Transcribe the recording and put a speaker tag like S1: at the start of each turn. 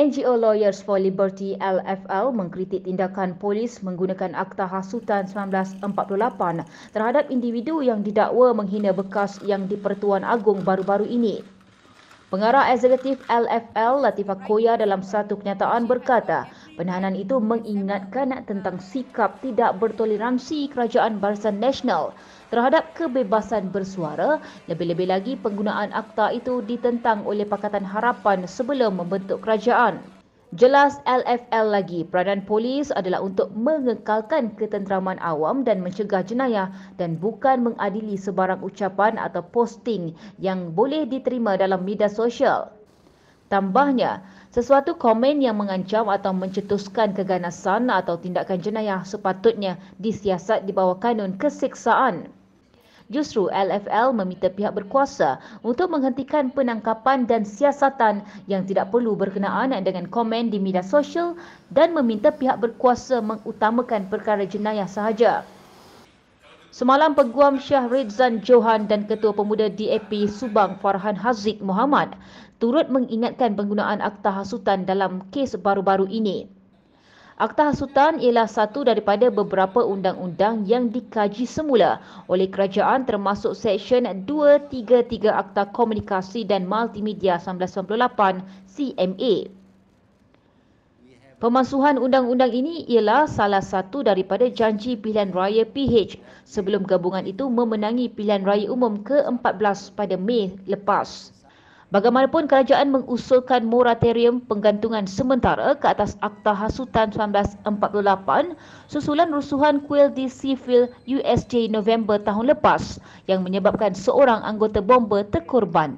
S1: NGO Lawyers for Liberty LFL mengkritik tindakan polis menggunakan Akta Hasutan 1948 terhadap individu yang didakwa menghina bekas yang di-Pertuan Agong baru-baru ini. Pengarah Eksekutif LFL Latifah Koya dalam satu kenyataan berkata, penahanan itu mengingatkan tentang sikap tidak bertoleransi Kerajaan Barisan Nasional terhadap kebebasan bersuara, lebih-lebih lagi penggunaan akta itu ditentang oleh Pakatan Harapan sebelum membentuk kerajaan. Jelas LFL lagi, peranan polis adalah untuk mengekalkan ketenteraman awam dan mencegah jenayah dan bukan mengadili sebarang ucapan atau posting yang boleh diterima dalam media sosial. Tambahnya, sesuatu komen yang mengancam atau mencetuskan keganasan atau tindakan jenayah sepatutnya disiasat di bawah kanun keseksaan. Justru LFL meminta pihak berkuasa untuk menghentikan penangkapan dan siasatan yang tidak perlu berkenaan dengan komen di media sosial dan meminta pihak berkuasa mengutamakan perkara jenayah sahaja. Semalam Peguam Syah Ridzan Johan dan Ketua Pemuda DAP Subang Farhan Haziq Muhammad turut mengingatkan penggunaan akta hasutan dalam kes baru-baru ini. Akta Hasutan ialah satu daripada beberapa undang-undang yang dikaji semula oleh kerajaan termasuk Seksyen 233 Akta Komunikasi dan Multimedia 1998 CMA. Pemansuhan undang-undang ini ialah salah satu daripada janji pilihan raya PH sebelum gabungan itu memenangi pilihan raya umum ke-14 pada Mei lepas. Bagaimanapun kerajaan mengusulkan moratorium penggantungan sementara ke atas Akta Hasutan 1948 susulan rusuhan kuil di sivil USJ November tahun lepas yang menyebabkan seorang anggota bomba terkorban.